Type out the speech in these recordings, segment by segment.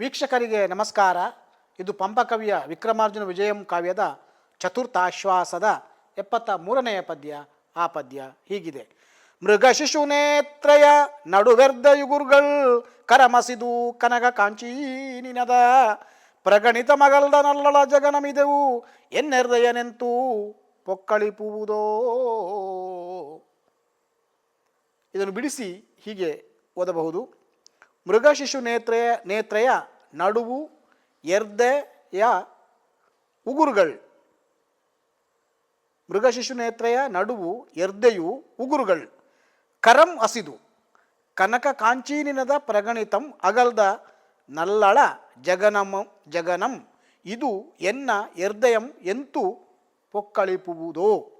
ವೀಕ್ಷಕರಿಗೆ ನಮಸ್ಕಾರ. ಇದು ಪಂಪಕವಿಯ ವಿಕ್ರಮಾರ್ಜುನ ವಿಜಯಂ ಕಾವ್ಯದ ಚತುರ್ಥಾಶ್ವಾಸದ ಎಪ್ಪತ್ತ ಮೂರನೆಯ ಪದ್ಯ. ಆ ಪದ್ಯ ಹೀಗಿದೆ. ಮೃಗ ಶಿಶು ನೇತ್ರಯ ನಡುವೆರ್ದ ಯುಗುರ್ಗಳ್ ಕರಮಸಿದು ಕನಗ ಕಾಂಚೀನಿನದ ಪ್ರಗಣಿತ ಮಗಲ್ದ ನಲ್ಲಳ ಜಗನಮಿದೆವು ಎನ್ನೆರ್ದಯನೆಂತೂ ಪೊಕ್ಕಳಿಪುವುದೋ ಇದನ್ನು ಬಿಡಿಸಿ ಹೀಗೆ ಓದಬಹುದು. ಮೃಗಶಿಶು ನೇತ್ರೆಯ ನೇತ್ರೆಯ ನಡುವು ಎರ್ದೆಯ ಉಗುರುಗಳು. ಮೃಗಶಿಶು ನೇತ್ರೆಯ ನಡುವು ಎರ್ದೆಯು ಉಗುರುಗಳು. ಕರಂ ಅಸಿದು ಕನಕ ಕಾಂಚೀನಿನದ ಪ್ರಗಣಿತಂ ಅಗಲ್ದ ನಲ್ಲಳ ಜಗನಮ, ಜಗನಂ. ಇದು ಎನ್ನ ಎರ್ದಯಂ ಎಂತು ಪೊಕ್ಕಳಿಪುವುದೋ.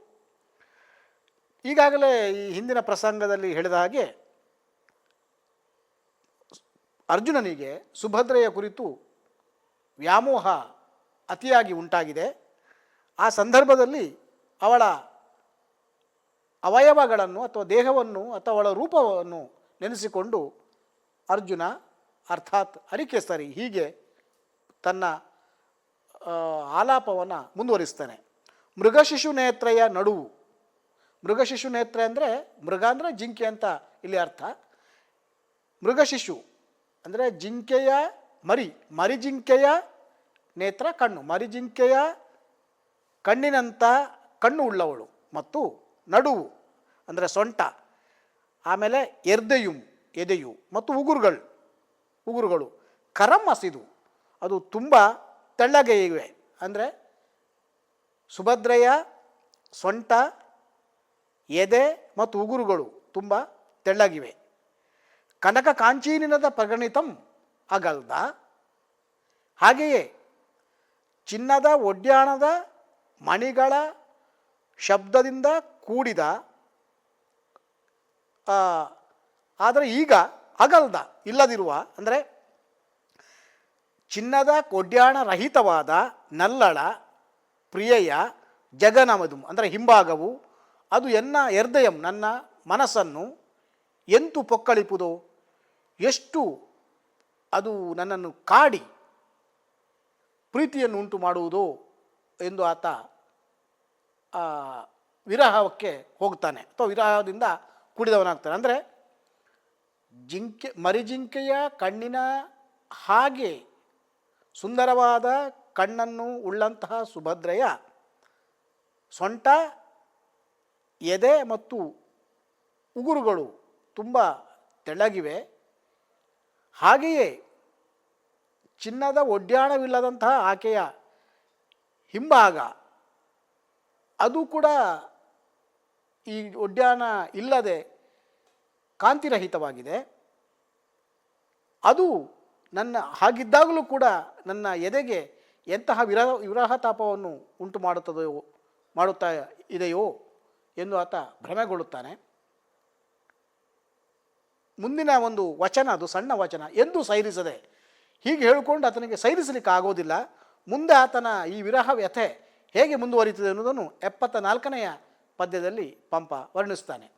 ಈಗಾಗಲೇ ಈ ಹಿಂದಿನ ಪ್ರಸಂಗದಲ್ಲಿ ಹೇಳಿದ ಹಾಗೆ ಅರ್ಜುನನಿಗೆ ಸುಭದ್ರೆಯ ಕುರಿತು ವ್ಯಾಮೋಹ ಅತಿಯಾಗಿ ಉಂಟಾಗಿದೆ. ಆ ಸಂದರ್ಭದಲ್ಲಿ ಅವಳ ಅವಯವಗಳನ್ನು ಅಥವಾ ದೇಹವನ್ನು ಅಥವಾ ಅವಳ ರೂಪವನ್ನು ನೆನೆಸಿಕೊಂಡು ಅರ್ಜುನ ಅರ್ಥಾತ್ ಅರಿಕೆಸ್ತರಿ ಹೀಗೆ ತನ್ನ ಆಲಾಪವನ್ನು ಮುಂದುವರಿಸ್ತಾನೆ. ಮೃಗಶಿಶು ನೇತ್ರೆಯ ನಡುವು. ಮೃಗಶಿಶು ನೇತ್ರ ಅಂದರೆ ಮೃಗ ಅಂದರೆ ಜಿಂಕೆ ಅಂತ ಇಲ್ಲಿ ಅರ್ಥ. ಮೃಗಶಿಶು ಅಂದರೆ ಜಿಂಕೆಯ ಮರಿ ಮರಿ ಜಿಂಕೆಯ ನೇತ್ರ ಕಣ್ಣು ಮರಿಜಿಂಕೆಯ ಕಣ್ಣಿನಂಥ ಕಣ್ಣು ಉಳ್ಳವಳು ಮತ್ತು ನಡುವು, ಅಂದರೆ ಸೊಂಟ, ಆಮೇಲೆ ಎರ್ದೆಯುಂ, ಎದೆಯು ಮತ್ತು ಉಗುರುಗಳು ಉಗುರುಗಳು, ಕರಂ ಹಸಿದು, ಅದು ತುಂಬ ತೆಳ್ಳಗೆ ಇವೆ, ಅಂದರೆ ಸುಭದ್ರೆಯ ಸೊಂಟ, ಎದೆ ಮತ್ತು ಉಗುರುಗಳು ತುಂಬ ತೆಳ್ಳಗಿವೆ. ಕನಕ ಕಾಂಚೀನಿನದ ಪ್ರಗಣಿತಂ ಅಗಲ್ದ. ಹಾಗೆಯೇ ಚಿನ್ನದ, ಒಡ್ಯಾಣದ, ಮಣಿಗಳ ಶಬ್ದದಿಂದ ಕೂಡಿದ ಆದರೆ ಈಗ ಅಗಲ್ದ ಇಲ್ಲದಿರುವ, ಅಂದರೆ ಚಿನ್ನದ ಕೊಡ್ಯಾಣ ರಹಿತವಾದ ನಲ್ಲಳ, ಪ್ರಿಯೆಯ, ಜಗನಮದು, ಅಂದರೆ ಹಿಂಭಾಗವು, ಅದು ಎನ್ನ ಎರ್ದಯಂ, ನನ್ನ ಮನಸ್ಸನ್ನು ಎಂತು ಪೊಕ್ಕಳಿಪುದೋ? ಎಷ್ಟು ಅದು ನನ್ನನ್ನು ಕಾಡಿ ಪ್ರೀತಿಯನ್ನು ಉಂಟು ಮಾಡುವುದೋ ಎಂದು ಆತ ವಿರಹಕ್ಕೆ ಹೋಗ್ತಾನೆ ಅಥವಾ ವಿರಹದಿಂದ ಕುಡಿದವನಾಗ್ತಾನೆ. ಅಂದರೆ ಜಿಂಕೆ, ಮರಿಜಿಂಕೆಯ ಕಣ್ಣಿನ ಹಾಗೆ ಸುಂದರವಾದ ಕಣ್ಣನ್ನು ಉಳ್ಳಂತಹ ಸುಭದ್ರೆಯ ಸೊಂಟ, ಎದೆ ಮತ್ತು ಉಗುರುಗಳು ತುಂಬ ತೆಳ್ಳಗಿವೆ ಹಾಗೆಯೇ ಚಿನ್ನದ ಒಡ್ಯಾಣವಿಲ್ಲದಂತಹ ಆಕೆಯ ಹಿಂಭಾಗ, ಅದು ಕೂಡ ಈ ಒಡ್ಯಾಣ ಇಲ್ಲದೆ ಕಾಂತಿರಹಿತವಾಗಿದೆ. ಅದು ನನ್ನ, ಹಾಗಿದ್ದಾಗಲೂ ಕೂಡ ನನ್ನ ಎದೆಗೆ ಎಂತಹ ವಿರಹ ವಿರಹ ತಾಪವನ್ನು ಉಂಟು ಮಾಡುತ್ತದೆಯೋ ಮಾಡುತ್ತಾ ಇದೆಯೋ ಎಂದು ಆತ ಭ್ರಮೆಗೊಳ್ಳುತ್ತಾನೆ. ಮುಂದಿನ ಒಂದು ವಚನ, ಅದು ಸಣ್ಣ ವಚನ, ಎಂದು ಸೈರಿಸದೆ. ಹೀಗೆ ಹೇಳಿಕೊಂಡು ಆತನಿಗೆ ಸೈರಿಸಲಿಕ್ಕೆ ಆಗೋದಿಲ್ಲ. ಮುಂದೆ ಆತನ ಈ ವಿರಹ ವ್ಯಥೆ ಹೇಗೆ ಮುಂದುವರಿಯುತ್ತದೆ ಅನ್ನೋದನ್ನು ಎಪ್ಪತ್ತ ನಾಲ್ಕನೆಯ ಪದ್ಯದಲ್ಲಿ ಪಂಪ ವರ್ಣಿಸ್ತಾನೆ.